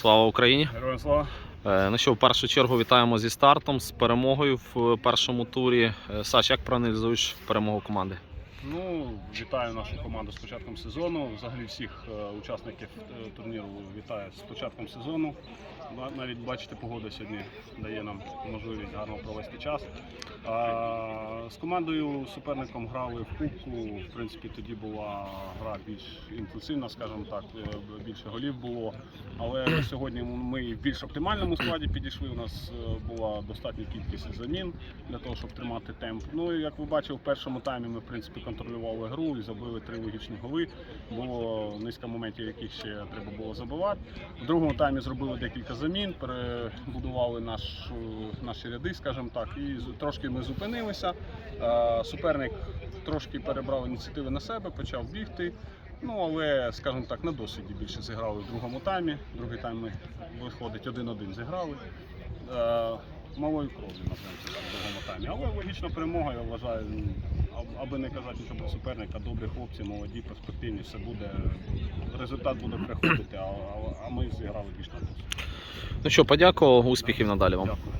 Слава Україні! Героям слава. Е, Ну що, в першу чергу вітаємо зі стартом, з перемогою в першому турі. Е, Саш, як проаналізуєш перемогу команди? Ну, вітаю нашу команду з початком сезону. Взагалі всіх е, учасників турніру вітаю з початком сезону. Навіть бачите, погода сьогодні дає нам можливість гарно провести час. А, з командою суперником грали в кубку. В принципі, тоді була гра більш інтенсивна, скажімо так, більше голів було. Але сьогодні ми в більш оптимальному складі підійшли. У нас е, була достатня кількість замін для того, щоб тримати темп. Ну і як ви бачили, в першому таймі ми в принципі контролювали гру і забили три логічні голи. Було низка моментів, яких ще треба було забивати. В другому таймі зробили декілька замін, перебудували наш, наші ряди, скажімо так, і трошки ми зупинилися. Е, Суперник трошки перебрав ініціативи на себе, почав бігти. Ну, але, скажімо так, на досвіді більше зіграли в другому таймі. Другий тайм ми виходить один-один зіграли. Е, малою кров'ю, в другому таймі. Але логічна перемога, я вважаю, ну, аби не казати нічого про суперника, добрі хлопці, молоді, перспективні, все буде. Результат буде приходити, а, а, а ми зіграли більш на досвід. Ну що, подякував, успіхів надалі вам. Дякую.